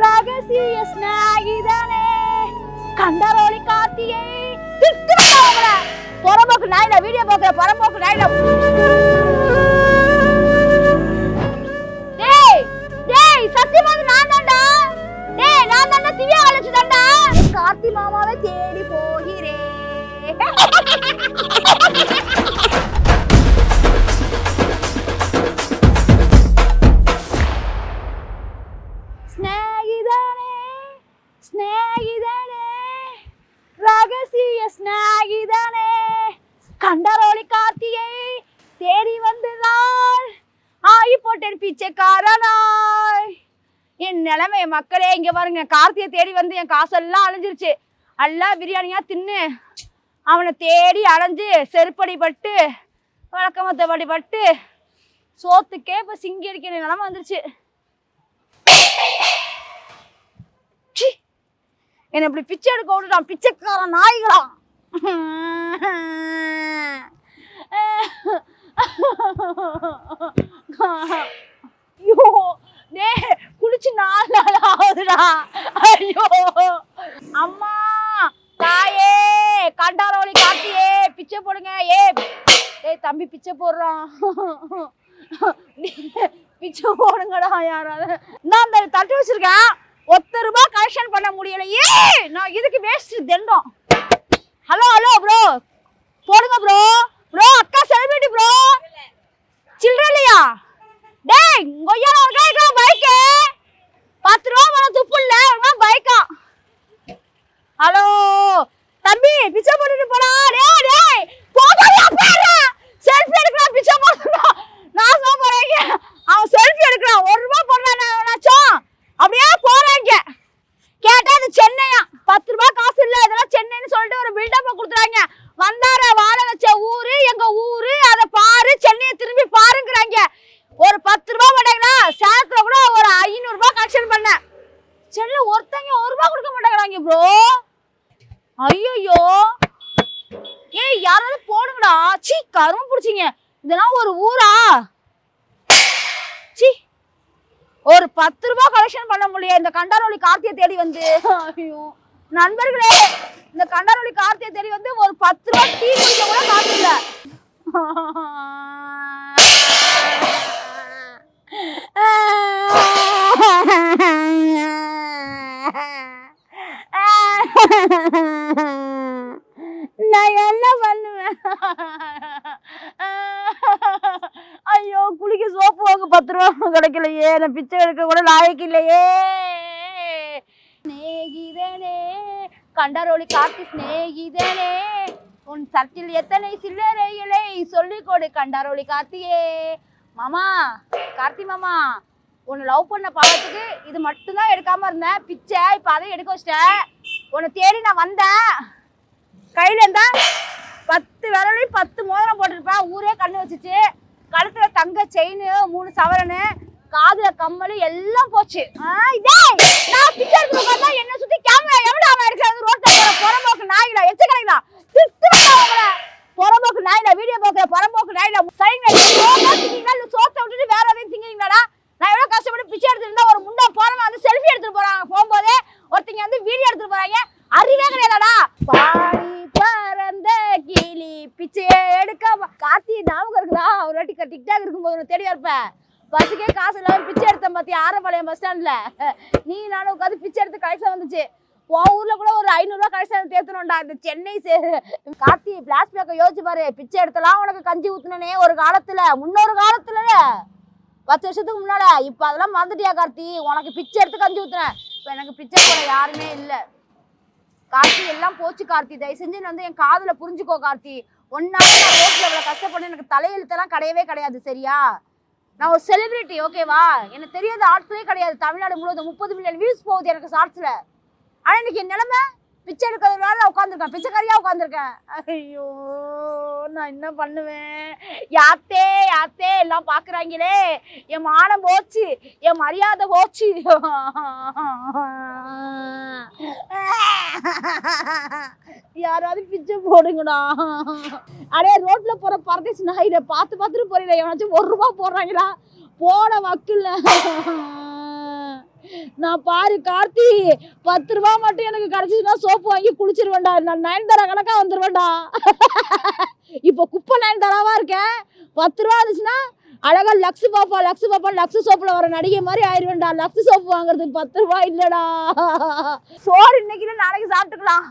ரகசிய ஸ்நாகிதானே கண்டரோலி கார்த்தியை பொறம்போக்கு புறம்போக்கு நாயில வீடியோ பார்க்குற பொறம்போக்கு நாயில. டேய் டேய் சத்தியமாக நான் தான்டா. டேய் நான் தான்டா திவ்யா அழைச்சு தான்டா. கார்த்தி மாமாவை தேடி போகிறேன். என் நிலைமை மக்களே இங்க பாருங்க கார்த்தியை தேடி வந்து என் காசெல்லாம் அழிஞ்சிருச்சு. எல்லாம் பிரியாணியா தின்னு அவனை தேடி அலைஞ்சு செருப்படி பட்டு வழக்கமத்தபடி பட்டு சோத்துக்கே இப்போ சிங்கி அடிக்கிற நிலைமை வந்துருச்சு. என்னை இப்படி பிச்சை எடுக்க விட்டுட்டான் பிச்சைக்காரன் நாய்களா? ஐயோ! டே குளிச்சு நாலு நாள் ஆகுதுடா. ஐயோ. அம்மா தாயே கண்டாரவழி காட்டியே. பிச்சை போடுங்க. ஏ ஏய் தம்பி பிச்சை போடுறான். பிச்சை போடுங்கடா யாராவது. நான் அந்த தட்டி வச்சிருக்கேன். ஒத்த ரூபா கலெக்ஷன் பண்ண முடியலையே நான் இதுக்கு வேஸ்ட் தெண்டம். ஹலோ ஹலோ ப்ரோ போடுங்க ப்ரோ ப்ரோ அக்கா செலிபிரிட்டி ப்ரோ சில்லற இல்லையா டேய் கொய்யா ஒரு கை பைக்கு பத்து ரூபா மேல துப்பு இல்ல பைக்கா ஹலோ தம்பி பிச்சை போட்டுட்டு போடா. டேய் டேய் போகாதயா பாரு செல்ஃபி எடுக்கறான் பிச்சை போடுறா நான் சொல்ல போறேன் அவன் செல்ஃபி எடுக்கறான் ஒரு ரூபா போடுறானாச்சும் அப்படியே போறாங்க கேட்டா அது சென்னையா பத்து ரூபாய் காசு இல்ல இதெல்லாம் சென்னைன்னு சொல்லிட்டு ஒரு பில்டப் கொடுத்துறாங்க வந்தார வாழ வச்ச ஊரு எங்க ஊரு அதை பாரு சென்னையை திரும்பி பாருங்கிறாங்க ஒரு பத்து ரூபாய் மாட்டாங்களா சேலத்துல கூட ஒரு ஐநூறு ரூபாய் கலெக்ஷன் பண்ணேன் சென்னையில ஒருத்தங்க ஒரு ரூபாய் கொடுக்க மாட்டேங்கிறாங்க ப்ரோ ஐயோ ஏய் யாராவது போடுங்கடா சீ கரும்பு பிடிச்சிங்க. இதெல்லாம் ஒரு ஊரா? சீ. ஒரு பத்து ரூபாய் கலெக்ஷன் பண்ண முடியல. இந்த கண்டாரோலி கார்த்தியை தேடி வந்து. ஐயோ. நண்பர்களே இந்த கண்டாரோலி கார்த்தியை தேடி வந்து ஒரு பத்து ரூபாய் டீ குடிக்க கூட காசு இல்ல நான் என்ன பண்ணுவேன்? ஐயோ குளிக்க சோப்பு வாங்க பத்து ரூபா கிடைக்கலையே. நான் பிச்சை எடுக்க கூட லாயக்கு இல்லையே. ஸ்நேகிதனே கண்டரோலி கார்த்தி ஸ்நேகிதனே உன் சர்ச்சில் எத்தனை சில்லறைகளை சொல்லிக் கொடு கண்டாரோலி கார்த்தியே. மாமா கார்த்தி மாமா உன்னை லவ் பண்ண பாவத்துக்கு இது மட்டும்தான் எடுக்காம இருந்தேன். பிச்சை இப்போ அதையும் எடுக்க வச்சிட்டேன். உன்னை தேடி நான் வந்தேன். கையில இருந்தா பத்து விரலையும் பத்து மோதிரம் போட்டிருப்பேன் ஊரே கண்ணு வச்சுச்சு. கழுத்துல தங்க செயின் மூணு சவரனு காதுல கம்மல் எல்லாம் போச்சு. நான் பிச்சை எடுத்து என்ன சுத்தி கேமரா எவ்வளவு அவன் இருக்கிறது ரோட்ல போற புறம்போக்கு நாய்களா எச்ச கிடைக்கலா திட்டுறா அவங்கள. புறம்போக்கு நாயில வீடியோ போக்குற புறம்போக்கு நாயில. சரிங்களா திங்கீங்களா இல்ல விட்டுட்டு வேற எதையும் திங்கிறீங்களாடா நான் எவ்வளவு கஷ்டப்பட்டு பிச்சை எடுத்துருந்தா ஒரு முண்டா போறவன் வந்து செல்ஃபி எடுத்துட்டு போறாங்க போகும்போதே ஒருத்தங்க வந்து வீடியோ எடுத்துட்டு போறாங்க. அறிவே கிடையாதாடா. பாடி பறந்த கிளி பிச்சை எடுக்க கார்த்தி ஞாபகம் இருக்குதா? ஒரு வாட்டி க- டிக்டாக் இருக்கும்போது உன்னை தேடி இருப்பேன் பஸ்ஸுக்கே காசு இல்லாமல் பிச்சை எடுத்தேன் பாத்தி ஆரப்பாளையம் பஸ் ஸ்டாண்டில் நீ நானும் உட்காந்து பிச்சை எடுத்து கலெக்ஷன் வந்துச்சு. உன் ஊரில் கூட ஒரு ஐநூறுரூவா கடைசியாக தேர்த்தணும்டா இந்த சென்னை சே- கார்த்தி பிளாஸ்பேக்கை யோசிச்சு பாரு. பிச்சை எடுத்தலாம் உனக்கு கஞ்சி ஊற்றுனே ஒரு காலத்தில். முன்னொரு காலத்தில். பத்து வருஷத்துக்கு முன்னால். இப்போ அதெல்லாம் மறந்துட்டியா கார்த்தி? உனக்கு பிச்சை எடுத்து கஞ்சி ஊற்றுனேன் இப்போ எனக்கு பிச்சை போட யாருமே இல்லை. கார்த்தி எல்லாம் போச்சு கார்த்தி. தயவு செஞ்சு வந்து என் காதுல புரிஞ்சுக்கோ கார்த்தி. ஒன்னால நான் ரோட்ல இவ்வளவு கஷ்டப்பட்டு எனக்கு தலையெழுத்தெல்லாம் கிடையவே கிடையாது சரியா? நான் ஒரு செலிபிரிட்டி ஓகேவா எனக்கு தெரியாத ஆட்களே கிடையாது. தமிழ்நாடு முழுவதும் முப்பது மில்லியன் வியூஸ் போகுது எனக்கு ஷார்ட்ஸ்ல ஆனா இன்னைக்கு என் நிலைமை பிச்சை எடுக்கிறதுனால உட்காந்துருக்கேன் பிச்சைக்காரியா உட்காந்துருக்கேன் ஐயோ. நான் என்ன பண்ணுவேன்? யாத்தே யாத்தே எல்லாம் பாக்குறாங்களே. என் மானம் போச்சு என் மரியாதை போச்சு. யாராவது பிச்சை போடுங்கடா. அடே ரோட்ல போற பரதேசி நாயிட பார்த்து பார்த்துட்டு போறீங்களா எவனாச்சும் ஒரு ரூபா போடுறாங்களா? போட வக்கில்ல. நான் பாரு கார்த்தி பத்து ரூபா மட்டும் எனக்கு கிடச்சிதுன்னா சோப்பு வாங்கி குளிச்சிருவேண்டா நான் நயன்தாரா கணக்காக வந்துருவேன்டா. இப்போ குப்பை நயன்தாராவா இருக்கேன்? பத்து ரூபா இருந்துச்சுன்னா அழகாக லக்ஸ் பாப்பா லக்ஸ் பாப்பா லக்ஸு சோப்பில் வர நடிகை மாதிரி ஆயிருவேன்டா. லக்ஸு சோப்பு வாங்குறதுக்கு பத்து ரூபா இல்லைடா. சோறு இன்னைக்கு நாளைக்கு சாப்பிட்டுக்கலாம்.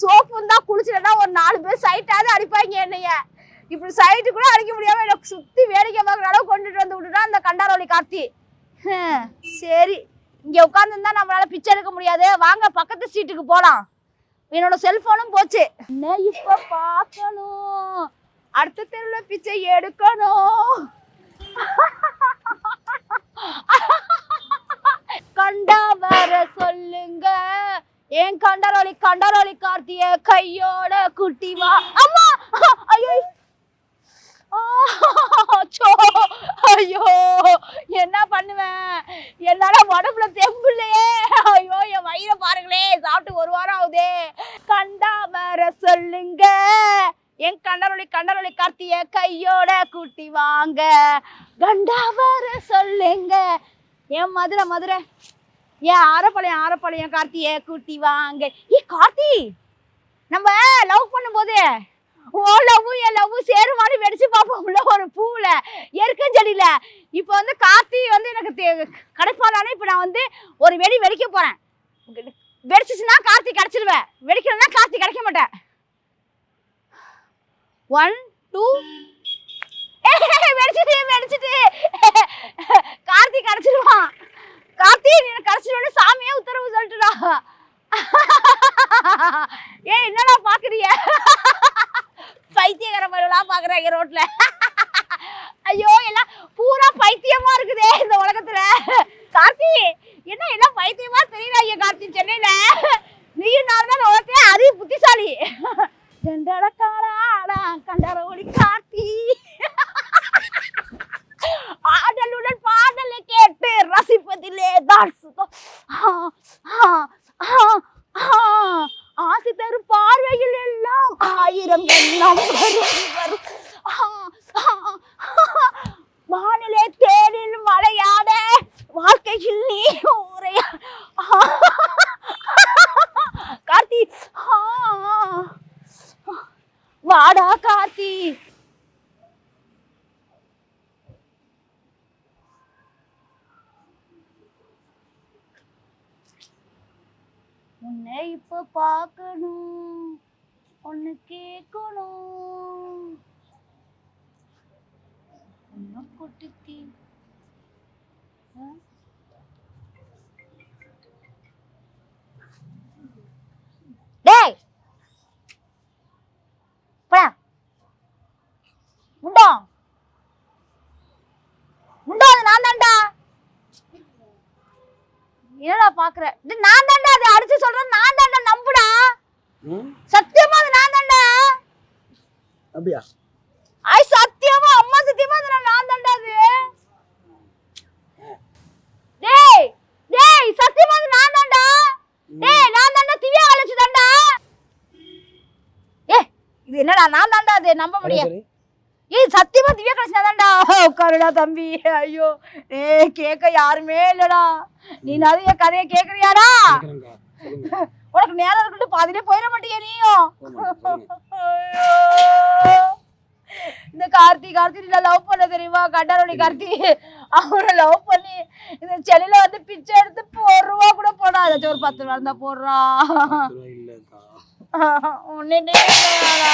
சோப்பு தான் குளிச்சிட்டா ஒரு நாலு பேர் சைட்டாவது அடிப்பாங்க என்னைய. இப்படி சைட்டு கூட அடிக்க முடியாம எனக்கு சுத்தி வேடிக்கை பார்க்குற அளவு கொண்டுட்டு வந்து விட்டுட்டா அந்த கண்டாரோலி கார்த்தி. சரி. இங்கே உட்காந்துருந்தா நம்மளால பிச்சை எடுக்க முடியாது. வாங்க பக்கத்து சீட்டுக்கு போகலாம் என்னோட செல்போனும் போச்சு. என்ன இப்போ பார்க்கணும்? அடுத்த தெருவில் பிச்சை எடுக்கணும். கண்டா வர சொல்லுங்க. ஏன் கண்டரோலி கண்டரோலி கார்த்திய கையோட குட்டி வா. அம்மா! ஐயோ. ஐயோ என்ன பண்ணுவேன்? என்னால உடம்புல தெம்பு இல்லையே? ஐயோ என் வயிறை பாருங்களே சாப்பிட்டு ஒரு வாரம் ஆகுதே. கண்டா வர சொல்லுங்க. என் கண்டரொளி கண்டரொளி கார்த்திய கையோட கூட்டி வாங்க. கண்டா வர சொல்லுங்க. என் மதுரை மதுரை. ஏன் ஆரப்பாளையம் ஆரப்பாளையம் கார்த்திய கூட்டி வாங்க. ஏ கார்த்தி நம்ம லவ் பண்ணும்போது ஓ லவ் என் லவ் சேருமானு வெடிச்சு பார்ப்போம்ல ஒரு பூவுல எருக்கஞ்செடியில. இப்போ வந்து கார்த்தி வந்து எனக்கு தே- கிடைப்பானானே இப்போ நான் வந்து ஒரு வெடி வெடிக்க போகிறேன் வெடிச்சிச்சுன்னா கார்த்தி கிடச்சிடுவேன் வெடிக்கலன்னா கார்த்தி கிடைக்க மாட்டேன். ஒன் டூ வெடிச்சிட்டு வெடிச்சிட்டு. கார்த்தி கிடச்சிடுவான் கார்த்தி நீ எனக்கு கிடைச்சிருவான்னு சாமியே உத்தரவு சொல்லிட்டுடா. ஏ என்னடா பாக்குறீங்க? பைத்தியகர மாதிரிலாம் பாக்குறாங்க ரோட்ல. ஐயோ எல்லாம் பூரா பைத்தியமா இருக்குதே இந்த உலகத்துல. கார்த்தி என்ன எல்லாம் பைத்தியமா தெரியறாங்க கார்த்தி சென்னையில? நீயும் நான் தான் உலகத்துல அதிக புத்திசாலி. செண்டடக்காரா கண்டர ஒளி கார்த்தி. ஆடலுடன் பாடலை கேட்டு ரசிப்பதிலே தான் சுகம். ஆசை தரும் பார்வையில் எல்லாம் ஆயிரம் எண்ணம் வரும் வரும் ஆ, ஆ, ஆ. வானிலே தேனில் மழையாத வாழ்க்கையில் நீ உரையா ஆ. கார்த்தி ஆ, வாடா கார்த்தி உன்னை இப்போ பார்க்கணும் ஒன்னு கேட்கணும். உன்னை கொட்டுத்தி டேய்! போடா. முண்டோ முண்டோ அது நான் தான்டா என்னடா பாக்குற? டேய், நான் தான்டா அதை அடிச்சு சொல்றேன் நான் தான்டா நம்புடா ம்? சத்தியமா அது நான் தான்டா அப்படியா? ஐ சத்தியமா அம்மா சத்தியமா அது நான் தான்டா அது. டேய் டேய் சத்தியமா அது நான் தான்டா டேய் நான் தான்டா திவ்யா அழைச்சு தான்டா ஏ இது என்னடா நான் தான்டா அது நம்ப முடியாது ஏய் சத்தியமா திவ்யா கழிச்சு தான்டா உட்காருடா தம்பி. ஐயோ ஏய் கேட்க யாருமே இல்லடா. நீ நிறைய கதையை. சொல்லுங்க. உனக்கு நேரம் இருக்கட்டும் பாதிலே போயிட மாட்டியா நீயும். இந்த கார்த்தி கார்த்தி நான் லவ் பண்ண தெரியுமா கண்டாரோடி கார்த்தி அவரை லவ் பண்ணி இந்த சென்னையில வந்து பிச்சை எடுத்து ஒரு ரூபா கூட போடா ஏதாச்சும் ஒரு பத்து ரூபா இருந்தா போடுறா பத்து ரூபா இல்லக்கா. உன்னிட்டே இல்லையாடா.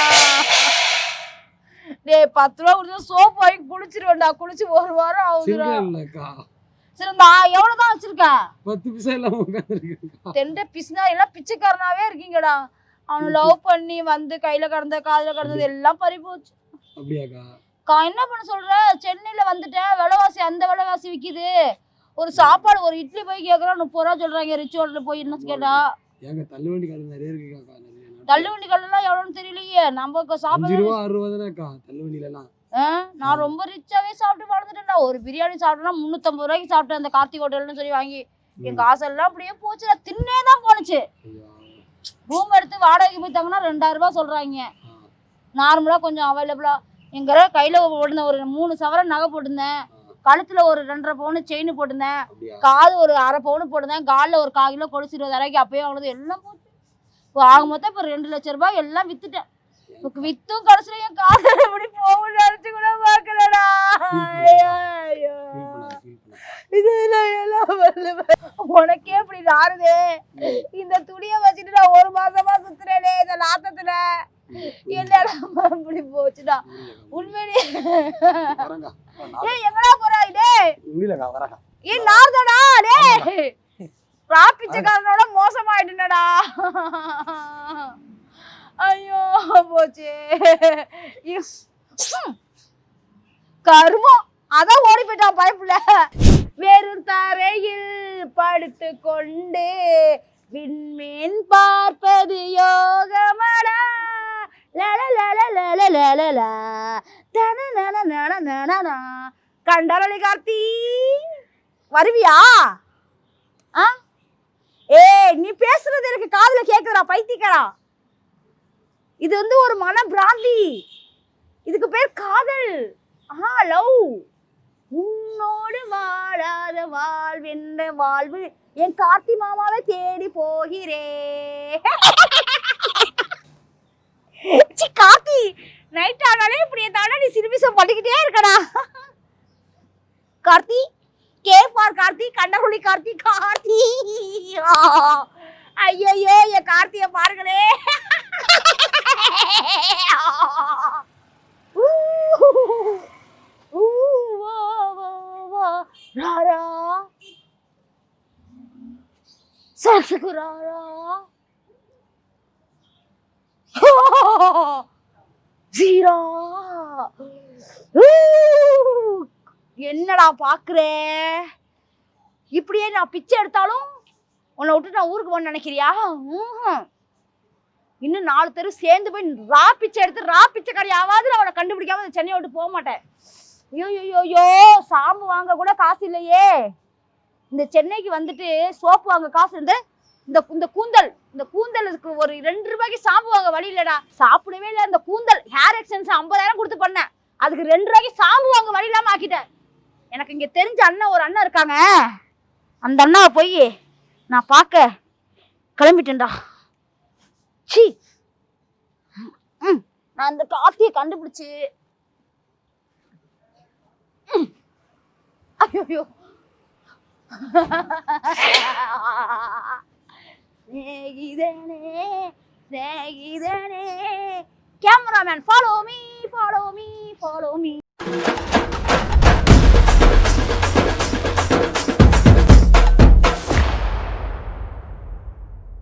டேய் பத்து ரூபா கொடுத்து சோப்பு வாங்கி குளிச்சிருவேன்டா குளிச்சு ஒரு வாரம் ஆகுதுடா. சரி நான் எவ்வளவுதான் வச்சிருக்கேன் பத்து பைசா இல்லாம. தெண்ட பிஸ்னா எல்லாம் பிச்சைக்காரனாவே இருக்கீங்கடா. அவனை லவ் பண்ணி வந்து கையில கடந்த காதுல கடந்தது எல்லாம் பறி போச்சு. அப்படியாக்கா? என்ன பண்ண சொல்ற? சென்னையில வந்துட்டேன். விலைவாசி அந்த விலைவாசி விக்குது. ஒரு சாப்பாடு ஒரு இட்லி போய் கேக்குறோம் முப்பது ரூபா சொல்றாங்க. ரிச் ஹோட்டல்ல போய் என்ன கேட்டா. ஏங்க தள்ளுவண்டி கடை நிறைய இருக்குக்கா. தள்ளுவண்டி கடைலாம் எவ்வளவுன்னு தெரியலையே. நம்ம சாப்பிட ரூபா ஆறு நான் ரொம்ப ரிச்சாவே சாப்பிட்டு வளர்ந்துட்டேன்டா. ஒரு பிரியாணி சாப்பிட்டேன்னா முந்நூத்தம்பது ரூபாய்க்கு சாப்பிட்டேன் அந்த கார்த்திக் ஹோட்டல்னு சொல்லி வாங்கி. என் காசெல்லாம் அப்படியே போச்சுடா தின்னே தான் போனுச்சு. ரூம் எடுத்து வாடகைக்கு போய் தங்கினா ரெண்டாயிரம் ரூபாய் சொல்றாங்க. ஆ, நார்மலா கொஞ்சம் அவைலபிளா எங்க கையில ஒன்று ஒரு மூணு சவரன் நகை போட்டிருந்தேன். கழுத்துல ஒரு ரெண்டரை பவுன் செயின் போட்டிருந்தேன். காது ஒரு அரை பவுன் போட்டிருந்தேன். காலில் ஒரு கால் கிலோ கொலுசு இருபதாயிரூபாய்க்கு அப்பயே வாங்கினது எல்லாம் போச்சு. இப்போ ஆக மொத்தம் இப்போ ரெண்டு லட்ச ரூபாய் எல்லாம் இப்போ வித்தும் கடைசியில என் காதல் எப்படி போகும் நினைச்சு கூட பாக்கலடா ஐயோ, ஐயோ. ஃபீல் பண்ணாத ஃபீல் பண்ணாத இது நான் எல்லாம் வருவேன். உனக்கே இப்படி நாறுதே இந்த துணியை வச்சுட்டு நான் ஒரு மாசமா சுத்துறேனே இந்த நாத்தத்துல என்னடா இப்படி போச்சுடா உண்மையிலே வரங்க ஏய் எங்கடா போறா இதே முடியலக்கா வரக்கா ஏய் நார்தடா டேய் பிச்சைக்காரனோட மோசமாயிட்டுனடா ஐயோ போச்சு கருமம் அதான் ஓடி போயிட்டான் பயப்புல. வெறும் தரையில் படுத்து கொண்டு விண்மீன் பார்ப்பது யோகமடா. லல கண்டரளி கார்த்தி. வருவியா? ஆ? ஏய் நீ பேசுறது எனக்கு காதுல கேக்குறா பைத்தியக்காரா. இது வந்து ஒரு மன பிராந்தி இதுக்கு பேர் காதல். ஆ லவ். உன்னோடு வாழாத வாழ்வென்ற வாழ்வு என் கார்த்தி மாமாவை தேடி போகிறே. சி கார்த்தி நைட் ஆனாலே இப்படி தானே நீ சிறுமிசம் பண்ணிக்கிட்டே இருக்கடா. கார்த்தி கே பார் கார்த்தி கண்டகுழி கார்த்தி கார்த்தி. ஐயோ என் கார்த்தியை பாருங்களே. ஊ, வா, வா, வா, ராரா ஜீரா என்னடா பாக்குறே? இப்படியே நான் பிச்சை எடுத்தாலும் உன்னை விட்டு நான் ஊருக்கு போன நினைக்கிறியா? இன்னும் நாலு தெரு சேர்ந்து போய் ரா பிச்சை எடுத்து ரா பிச்சைக்காரியாவது நான் அவனை கண்டுபிடிக்காம இந்த சென்னையை விட்டு போக மாட்டேன். ஐயோ ஐயோ ஐயோ சாம்பு வாங்க கூட காசு இல்லையே. இந்த சென்னைக்கு வந்துட்டு சோப்பு வாங்க காசு இருந்து இந்த இந்த கூந்தல் இந்த கூந்தலுக்கு ஒரு ரெண்டு ரூபாய்க்கு சாம்பு வாங்க வழி இல்லடா. சாப்பிடவே இல்லை இந்த கூந்தல். ஹேர் எக்ஸ்டென்ஷன் ஐம்பதாயிரம் கொடுத்து பண்ணேன். அதுக்கு ரெண்டு ரூபாய்க்கு சாம்பு வாங்க வழி இல்லாம ஆக்கிட்டேன். எனக்கு இங்க தெரிஞ்ச அண்ணன் ஒரு அண்ணன் இருக்காங்க. அந்த அண்ணாவை போய் நான் பார்க்க கிளம்பிட்டேன்டா. சி. ம் நான் அந்த காஃபியை கண்டுபிடிச்சு. ஐயோ ஸ்நேகிதனே ஸ்நேகிதனே cameraman follow me follow me follow me